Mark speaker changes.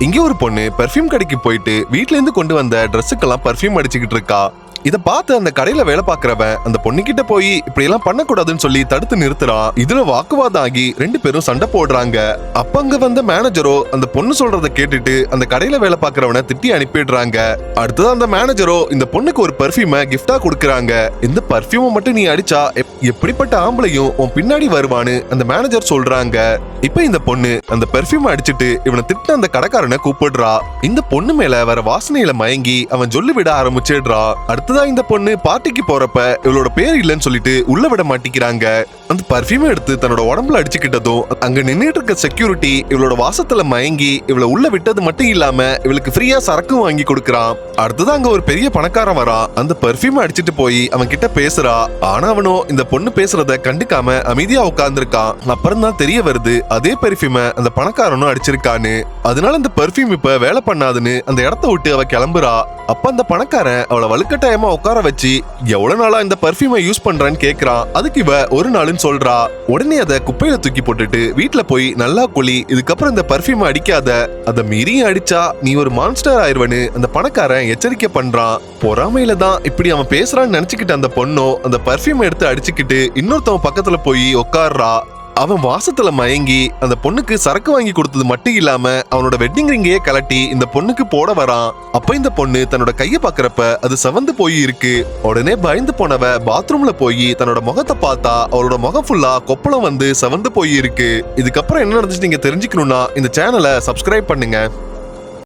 Speaker 1: இங்க ஒரு பொண்ணு பெர்ஃப்யூம் கடைக்கு போயிட்டு வீட்ல இருந்து கொண்டு வந்த ட்ரெஸ்ஸுக்கெல்லாம் பெர்ஃப்யூம் அடிச்சுக்கிட்டு இருக்கா. இத பார்த்து அந்த கடையில வேலை பார்க்கறவன் அந்த பொண்ணுகிட்ட போய் இப்படி எல்லாம் பண்ணக்கூடாதுன்னு சொல்லி தடுத்து நிறுத்துறான் இதுல வாக்குவாதம் ஆகி ரெண்டு பேரும் சண்டை போடுறாங்க. அப்ப அங்க வந்த மேனேஜரோ அந்த பொண்ணு சொல்றத கேட்டுட்டு அந்த கடையில வேலை பார்க்கறவனை திட்டி அனுப்பிடுறாங்க. அடுத்தது அந்த மேனேஜரோ இந்த பொண்ணுக்கு ஒரு பர்ஃபியூமை கிஃப்டா கொடுக்குறாங்க. இந்த பர்ஃபியூமை மட்டும் நீ அடிச்சா எப்- எப்படிப்பட்ட ஆம்பளையும் உன் பின்னாடி வருவான்னு அந்த மேனேஜர் சொல்றாங்க. இப்ப இந்த பொண்ணு அந்த பெர்ஃபியூம் அடிச்சிட்டு இவனை திட்ட அந்த கடைக்காரனை கூப்பிடுறா. இந்த பொண்ணு மேல வர வாசனையில மயங்கி அவன் சொல்லி விட ஆரம்பிச்சிடுறா அடுத்ததா இந்த பொண்ணு? பார்ட்டிக்கு போறப்ப இவளோட பேர் இல்லைன்னு சொல்லிட்டு உள்ள விட மாட்டிக்கிறாங்க அந்த பர்ஃபியூமை எடுத்து தன்னோட உடம்புல அடிச்சுக்கிட்டதும் அங்க நின்னுட்டு இருக்க செக்யூரிட்டி இவளோட வாசத்துல மயங்கி இவளை உள்ள விட்டது மட்டும் இல்லாம இவளுக்கு ஃப்ரீயா சரக்கும் வாங்கி கொடுக்கறான். அடுத்தது அங்க ஒரு பெரிய பணக்காரன் வரான். அந்த பெர்ஃபியூம் அடிச்சிட்டு போய் அவன் கிட்ட பேசுறா. ஆனா அவனோ இந்த பொண்ணு பேசுறத கண்டுக்காம அமைதியா உட்கார்ந்திருக்கான். அப்புறம் தான் தெரிய வருது அதே பெர்ஃபியூமை அந்த பணக்காரனும் அடிச்சிருக்கான்னு. அதனால அந்த பெர்ஃபியூம் இப்ப வேலை பண்ணாதுன்னு அந்த இடத்த விட்டு அவ கிளம்புறா. அப்ப அந்த பணக்காரன் அவளை வலுக்கட்டாயமா உட்கார வச்சு எவ்வளவு நாளா இந்த பர்ஃபியூமை யூஸ் பண்றேன்னு கேக்குறான் அதுக்கு இவ ஒரு நாளுன்னு சொல்றா. உடனே அதை குப்பையில தூக்கி போட்டுட்டு வீட்டுல போய் நல்லா குழி இதுக்கப்புறம் இந்த பர்ஃபியூம் அடிக்காத அதை மீறியும் அடிச்சா நீ ஒரு மான்ஸ்டர் ஆயிருவனு அந்த பணக்காரன் எச்சரிக்கை பண்றான். பொறாமையில தான் இப்படி அவன் பேசுறான்னு நினைச்சுக்கிட்டு அந்த பொண்ணோ அந்த பர்ஃபியூம் எடுத்து அடிச்சுக்கிட்டு இன்னொருத்தவன் பக்கத்துல போய் உட்கார்றா. அவன் வாசத்துல மயங்கி அந்த பொண்ணுக்கு சரக்கு வாங்கி கொடுத்தது மட்டும் இல்லாம அவனோட வெட்டிங் ரிங்கையே கலட்டி இந்த பொண்ணுக்கு போட வரான். அப்ப இந்த பொண்ணு தன்னோட கைய பாக்குறப்ப அது சவந்து போய் இருக்கு. உடனே பயந்து போனவ பாத்ரூம்ல போய் தன்னோட முகத்தை பார்த்தா அவளோட முகம் ஃபுல்லா கொப்பளம் வந்து சவந்து போய் இருக்கு. இதுக்கப்புறம் என்ன நடந்துச்சு நீங்க தெரிஞ்சுக்கணும்னா இந்த சேனலை சப்ஸ்கிரைப் பண்ணுங்க.